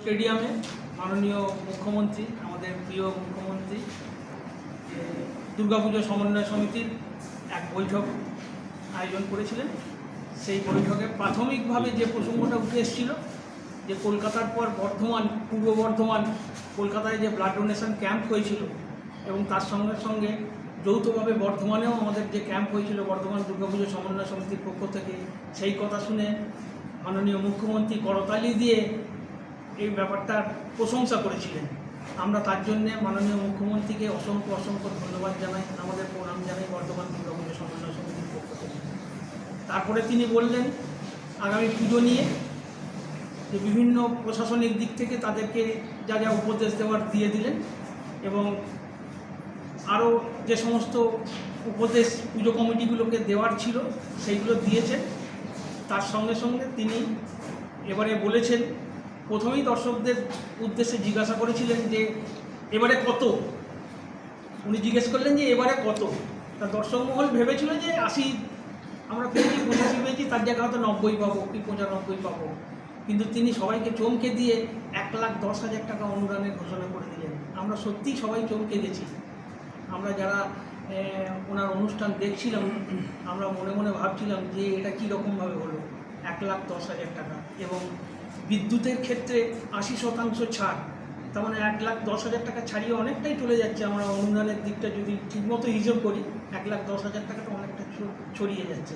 স্টেডিয়ামে মাননীয় মুখ্যমন্ত্রী, আমাদের প্রিয় মুখ্যমন্ত্রী দুর্গাপুজো সমন্বয় সমিতির এক বৈঠক আয়োজন করেছিলেন। সেই বৈঠকে প্রাথমিকভাবে যে প্রসঙ্গটা উঠে এসেছিল, যে কলকাতার পর বর্ধমান, পূর্ব বর্ধমান, কলকাতায় যে ব্লাড ডোনেশন ক্যাম্প হয়েছিল এবং তার সঙ্গে সঙ্গে যৌথভাবে বর্ধমানেও আমাদের যে ক্যাম্প হয়েছিল, বর্ধমান দুর্গাপুজো সমন্বয় সমিতির পক্ষ থেকে, সেই কথা শুনে মাননীয় মুখ্যমন্ত্রী করতালি দিয়ে এই ব্যাপারটার প্রশংসা করেছিলেন। আমরা তার জন্যে মাননীয় মুখ্যমন্ত্রীকে অসংখ্য অসংখ্য ধন্যবাদ জানাই, আমাদের প্রণাম জানাই বর্ধমান দুর্গাপুজো সমন্বয় সমিতির পক্ষ থেকে। তারপরে তিনি বললেন, আগামী পুজো নিয়ে যে বিভিন্ন প্রশাসনিক দিক থেকে তাদেরকে যা যা উপদেশ দেওয়ার দিয়ে দিলেন এবং আরও যে সমস্ত উপদেশ পুজো কমিটিগুলোকে দেওয়ার ছিল, সেইগুলো দিয়েছেন। তার সঙ্গে সঙ্গে তিনি এবারে বলেছেন প্রথমেই দর্শকদের উদ্দেশ্যে জিজ্ঞাসা করেছিলেন যে, এবারে কত? উনি জিজ্ঞেস করলেন যে, এবারে কত? তা দর্শক মহল ভেবেছিল যে, আশি, আমরা পেয়েছি, পঁচাশি পেয়েছি, তার জায়গায় হয়তো নব্বই পাবো, কি পঁচানব্বই পাবো। কিন্তু তিনি সবাইকে চমকে দিয়ে এক লাখ দশ হাজার টাকা অনুদানের ঘোষণা করে দিলেন। আমরা সত্যিই সবাই চমকে গেছি। আমরা যারা ওনার অনুষ্ঠান দেখছিলাম, আমরা মনে মনে ভাবছিলাম যে, এটা কী রকমভাবে হলো? এক লাখ দশ হাজার টাকা এবং বিদ্যুতের ক্ষেত্রে আশি শতাংশ ছাড়। তার মানে এক লাখ দশ হাজার টাকা ছাড়িয়ে অনেকটাই চলে যাচ্ছে আমরা অনুদানের দিকটা যদি ঠিকমতো হিসেব করি, এক লাখ দশ হাজার টাকাটা অনেকটা ছড়িয়ে যাচ্ছে।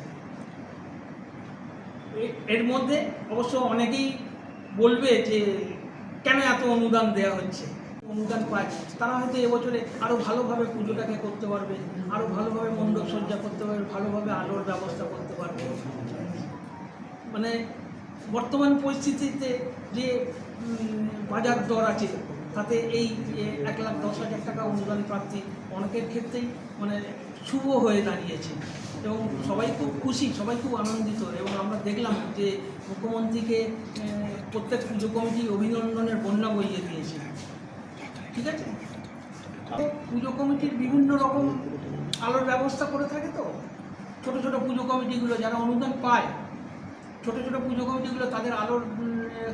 এর মধ্যে অবশ্য অনেকেই বলবে যে কেন এত অনুদান দেওয়া হচ্ছে? অনুদান পায়। তারা হয়তো এবছরে আরও ভালোভাবে পুজোটাকে করতে পারবে আরও ভালোভাবে মণ্ডপ সজ্জা করতে পারবে, ভালোভাবে আলোর ব্যবস্থা করতে পারবে। মানে বর্তমান পরিস্থিতিতে যে বাজার দর আছে, তাতে এই এক লাখ দশ হাজার টাকা অনুদান প্রাপ্তি অনেকের ক্ষেত্রেই মানে শুভ হয়ে দাঁড়িয়েছে। এবং সবাই খুব খুশি, সবাই খুব আনন্দিত। এবং আমরা দেখলাম যে মুখ্যমন্ত্রীকে প্রত্যেক পুজো কমিটি অভিনন্দনের বন্যা বইয়ে দিয়েছে। ঠিক আছে? পুজো কমিটির বিভিন্ন রকম আলোর ব্যবস্থা করে থাকে তো? ছোট ছোট পুজো কমিটিগুলো যারা অনুদান পায় ছোট ছোট পুজো কমিটিগুলো তাদের আলোর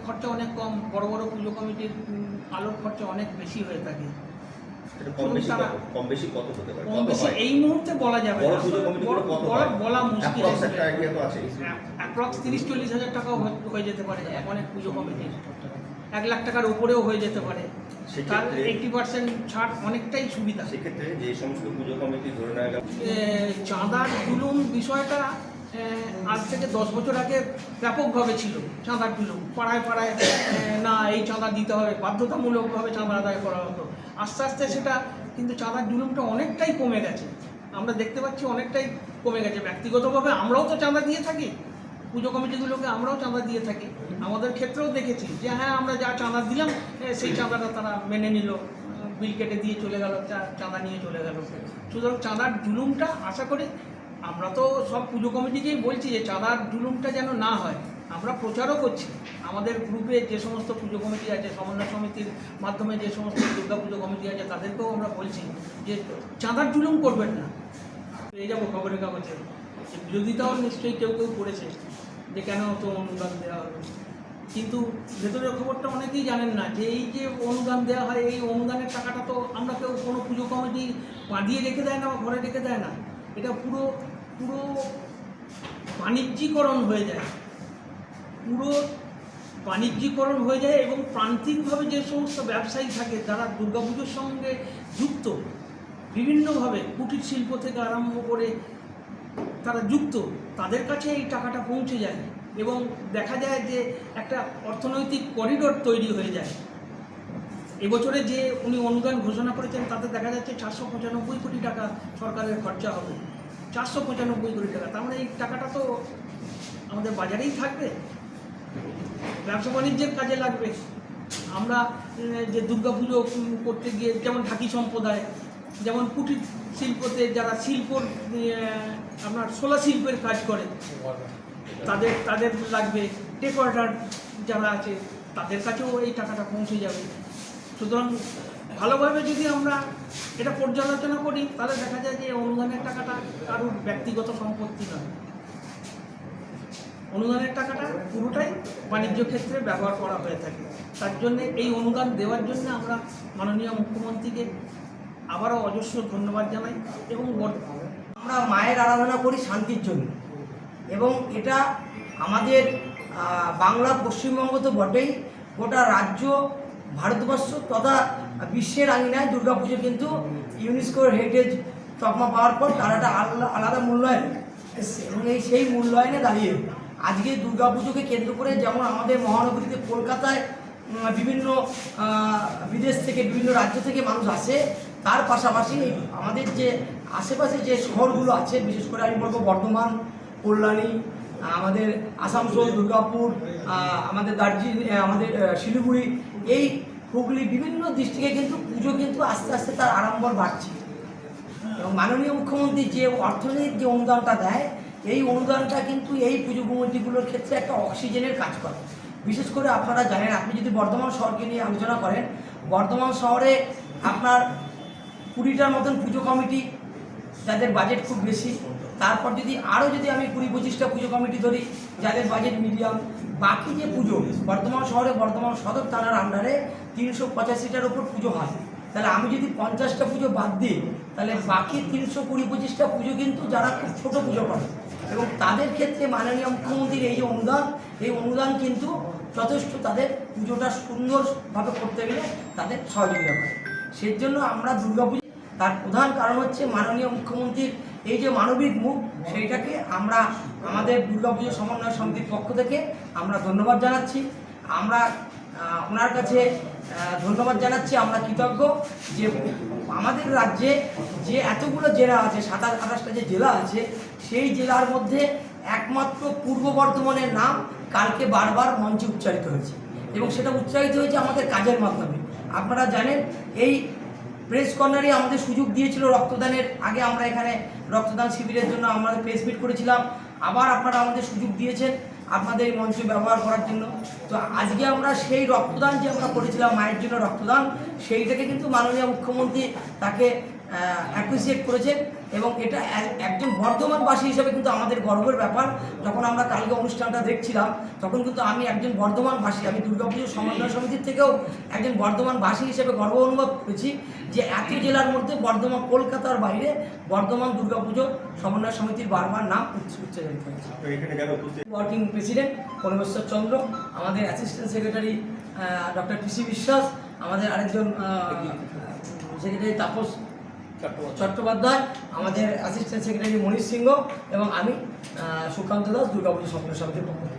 খরচা অনেক কম। বড় বড় পুজো কমিটির আলোর খরচা অনেক বেশি হয়ে থাকে? এই মুহূর্তে বলা যাবে? বলা মুশকিল। অ্যাপ্রক্স তিরিশ চল্লিশ হাজার টাকাও হয়ে- যেতে পারে। অনেক পুজো কমিটির এক লাখ টাকার উপরেও হয়ে যেতে পারে। তার এইটি পার্সেন্ট ছাড় অনেকটাই সুবিধা। সেক্ষেত্রে যে সমস্ত পুজো কমিটি ধরে নেওয়া চাঁদার জুলুম বিষয়টা আজ থেকে দশ বছর আগে ব্যাপকভাবে ছিল চাঁদার জুলুম পাড়ায় পাড়ায় না, এই চাঁদা দিতে হবে, বাধ্যতামূলকভাবে চাঁদা আদায় করা হতো। আস্তে আস্তে সেটা, কিন্তু চাঁদার জুলুমটা অনেকটাই কমে গেছে। আমরা দেখতে পাচ্ছি অনেকটাই কমে গেছে। ব্যক্তিগতভাবে আমরাও তো চাঁদা দিয়ে থাকি। পুজো কমিটিগুলোকে আমরাও চাঁদা দিয়ে থাকি। আমাদের ক্ষেত্রেও দেখেছি যে হ্যাঁ আমরা যা চাঁদা দিলাম সেই চাঁদাটা তারা মেনে নিল। বিল কেটে দিয়ে চলে গেল চাঁদা নিয়ে চলে গেল। সুতরাং চাঁদার জুলুমটা, আশা করি আমরা তো সব পুজো কমিটিকেই বলছি যে চাঁদার জুলুমটা যেন না হয়, আমরা প্রচারও করছি। আমাদের গ্রুপে যে সমস্ত পুজো কমিটি আছে, সমন্বয় সমিতির মাধ্যমে যে সমস্ত দুর্গা পুজো কমিটি আছে, তাদেরকেও আমরা বলছি যে চাঁদার জুলুম করবেন না। পেয়ে যাব খবরের কাগজে। বিরোধিতাও নিশ্চয়ই কেউ কেউ করেছে যে কেন তো অনুদান দেওয়া হলো। কিন্তু ভেতরের খবরটা অনেকেই জানেন না যে এই যে অনুদান দেওয়া হয়, এই অনুদানের টাকাটা তো আমরা কেউ কোনো পুজো কমিটি বাঁধিয়ে রেখে দেয় না বা ঘরে রেখে দেয় না। এটা পুরো পুরো বাণিজ্যিকরণ হয়ে যায়। পুরো বাণিজ্যিকরণ হয়ে যায় এবং প্রান্তিকভাবে যে সমস্ত ব্যবসায়ী থাকে যারা দুর্গাপুজোর সঙ্গে যুক্ত। বিভিন্নভাবে কুটির শিল্প থেকে আরম্ভ করে তারা যুক্ত। তাদের কাছে এই টাকাটা পৌঁছে যায় এবং দেখা যায় যে একটা অর্থনৈতিক করিডোর তৈরি হয়ে যায়। এবছরে যে উনি অনুদান ঘোষণা করেছেন, তাতে দেখা যাচ্ছে চারশো পঁচানব্বই কোটি টাকা সরকারের খরচা হবে। চারশো পঁচানব্বই কোটি টাকা। তার মানে এই টাকাটা তো আমাদের বাজারেই থাকবে। ব্যবসা বাণিজ্যের কাজে লাগবে। আমরা যে দুর্গাপুজো উম, করতে গিয়ে যেমন ঢাকি সম্প্রদায় যেমন কুটির শিল্পতে যারা শিল্প আপনার সোলা শিল্পের কাজ করে তাদের তাদের লাগবে ডেকোরেটার যারা আছে তাদের কাছেও এই টাকাটা পৌঁছে যাবে। সুতরাং ভালোভাবে যদি আমরা এটা পর্যালোচনা করি, তাহলে দেখা যায় যে অনুদানের টাকাটা কারোর ব্যক্তিগত সম্পত্তি নয়। অনুদানের টাকাটা পুরোটাই বাণিজ্য ক্ষেত্রে ব্যবহার করা হয়ে থাকে। তার জন্যে এই অনুদান দেওয়ার জন্য আমরা মাননীয় মুখ্যমন্ত্রীকে আবারও অজস্র ধন্যবাদ জানাই এবং আমরা মায়ের আরাধনা করি শান্তির জন্য। এবং এটা আমাদের বাংলা, পশ্চিমবঙ্গ তো বটেই। গোটা রাজ্য, ভারতবর্ষ তথা বিশ্বের আঙিনায় দুর্গাপুজো কিন্তু ইউনেস্কোর হেরিটেজ তকমা পাওয়ার পর তার একটা আলাদা আলাদা মূল্যায়ন এসছে এবং এই সেই মূল্যায়নে দাঁড়িয়ে আজকে দুর্গাপুজোকে কেন্দ্র করে যেমন আমাদের মহানগরীতে কলকাতায় বিভিন্ন বিদেশ থেকে বিভিন্ন রাজ্য থেকে মানুষ আসে, তার পাশাপাশি আমাদের যে আশেপাশে যে শহরগুলো আছে, বিশেষ করে আমি বলব বর্ধমান, কল্যাণী, আমাদের আসানসোল, দুর্গাপুর আমাদের দার্জিলিং আমাদের শিলিগুড়ি, এই হুগলি বিভিন্ন ডিস্ট্রিক্টে কিন্তু পুজো কিন্তু আস্তে আস্তে তার আড়ম্বর বাড়ছে। এবং মাননীয় মুখ্যমন্ত্রী যে অর্থনৈতিক যে অনুদানটা দেয়, এই অনুদানটা কিন্তু এই পুজো কমিটিগুলোর ক্ষেত্রে একটা অক্সিজেনের কাজ করে। বিশেষ করে আপনারা জানেন, আপনি যদি বর্ধমান শহরকে নিয়ে আলোচনা করেন, বর্ধমান শহরে আপনার কুড়িটার মতন পুজো কমিটি, যাদের বাজেট খুব বেশি, তারপর যদি আরও যদি আমি কুড়ি পঁচিশটা পুজো কমিটি ধরি, যাদের বাজেট মিডিয়াম বাকি যে পুজো, বর্তমান শহরে বর্ধমান সদর থানার আন্ডারে তিনশো পঁচাশিটার ওপর পুজো হয়। তাহলে আমি যদি পঞ্চাশটা পুজো বাদ দিই, তাহলে বাকি তিনশো কুড়ি পঁচিশটা পুজো কিন্তু যারা খুব ছোটো পুজো করে। এবং তাদের ক্ষেত্রে মাননীয় মুখ্যমন্ত্রীর এই যে অনুদান, এই অনুদান কিন্তু যথেষ্ট তাদের পুজোটা সুন্দরভাবে করতে গেলে তাদের সহযোগিতা করে। সেই জন্য আমরা দুর্গাপুজো, তার প্রধান কারণ হচ্ছে মাননীয় মুখ্যমন্ত্রীর এই যে মানবিক মুখ, সেইটাকে আমরা আমাদের দুর্গাপুজো সমন্বয় সমিতির পক্ষ থেকে আমরা ধন্যবাদ জানাচ্ছি। আমরা ওনার কাছে ধন্যবাদ জানাচ্ছি, আমরা কৃতজ্ঞ যে আমাদের রাজ্যে যে এতগুলো জেলা আছে, সাতাশ, আঠাশটা যে জেলা আছে, সেই জেলার মধ্যে একমাত্র পূর্ব বর্ধমানের নাম কালকে বারবার মঞ্চে উচ্চারিত হয়েছে এবং সেটা উচ্চারিত হয়েছে আমাদের কাজের মাধ্যমে। আপনারা জানেন, এই প্রেস কর্নারে আমাদের সুযোগ দিয়েছিল রক্তদানের, আগে আমরা এখানে রক্তদান শিবিরের জন্য আমাদের প্রেস মিট করেছিলাম। আবার আপনারা আমাদের সুযোগ দিয়েছেন আপনাদের এই মঞ্চ ব্যবহার করার জন্য। তো আজকে আমরা সেই রক্তদান যে আমরা করেছিলাম, মায়ের জন্য রক্তদান, সেইটাকে কিন্তু মাননীয় মুখ্যমন্ত্রী তাকে অ্যাপ্রিসিয়েট করেছেন এবং এটা একজন বর্ধমানবাসী হিসেবে কিন্তু আমাদের গর্বের ব্যাপার। যখন আমরা কালকে অনুষ্ঠানটা দেখছিলাম তখন কিন্তু আমি একজন বর্ধমানবাসী আমি দুর্গাপুজো সমন্বয় সমিতির থেকেও একজন বর্ধমানবাসী হিসেবে গর্ব অনুভব করেছি যে এত জেলার মধ্যে বর্ধমান কলকাতার বাইরে বর্ধমান দুর্গাপুজো সমন্বয় সমিতির বারবার নাম উচ্চ- উচ্চারিত হয়েছে। ওয়ার্কিং প্রেসিডেন্ট পরমেশ্বর চন্দ্র আমাদের অ্যাসিস্ট্যান্ট সেক্রেটারি ডক্টর পিসি বিশ্বাস আমাদের আরেকজন সেক্রেটারি তাপস চট্টোপাধ্যায় আমাদের অ্যাসিস্ট্যান্ট সেক্রেটারি মনীষ সিংহ এবং আমি সুকান্ত দাস দুর্গাপুজো স্বপ্ন সমিতির পক্ষ।